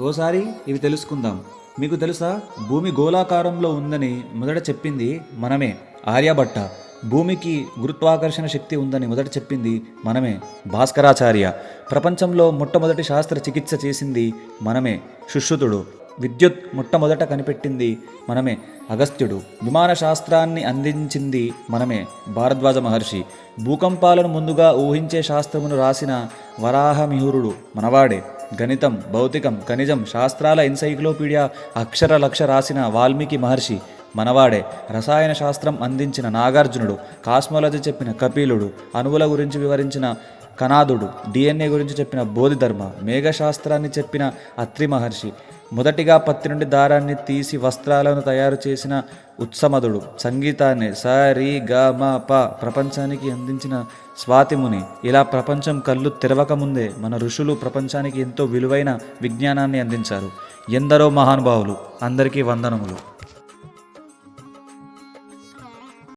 ఓసారి ఇవి తెలుసుకుందాం. మీకు తెలుసా? భూమి గోళాకారంలో ఉందని మొదట చెప్పింది మనమే. ఆర్యభట్ట. భూమికి గురుత్వాకర్షణ శక్తి ఉందని మొదట చెప్పింది మనమే. భాస్కరాచార్య. ప్రపంచంలో మొట్టమొదటి శాస్త్ర చికిత్స చేసింది మనమే. సుశ్రుతుడు. విద్యుత్ మొట్టమొదట కనిపెట్టింది మనమే. అగస్త్యుడు. విమాన శాస్త్రాన్ని అందించింది మనమే. భారద్వాజ మహర్షి. భూకంపాలను ముందుగా ఊహించే శాస్త్రమును రాసిన వరాహమిహురుడు మనవాడే. గణితం భౌతికం ఖనిజం శాస్త్రాల ఎన్సైక్లోపీడియా అక్షర లక్ష రాసిన వాల్మీకి మహర్షి మనవాడే రసాయన శాస్త్రం అందించిన నాగార్జునుడు కాస్మాలజీ చెప్పిన కపిలుడు అణువుల గురించి వివరించిన కనాదుడు డిఎన్ఏ గురించి చెప్పిన బోధిధర్మ మేఘశాస్త్రాన్ని చెప్పిన అత్రి మహర్షి మొదటిగా పత్తి నుండి దారాన్ని తీసి వస్త్రాలను తయారు చేసిన ఉత్సమదుడు సంగీతాన్ని స గ మ ప ప్రపంచానికి అందించిన స్వాతిముని ఇలా ప్రపంచం కళ్ళు తెరవకముందే మన ఋషులు ప్రపంచానికి ఎంతో విలువైన విజ్ఞానాన్ని అందించారు. ఎందరో మహానుభావులు అందరికీ వందనములు.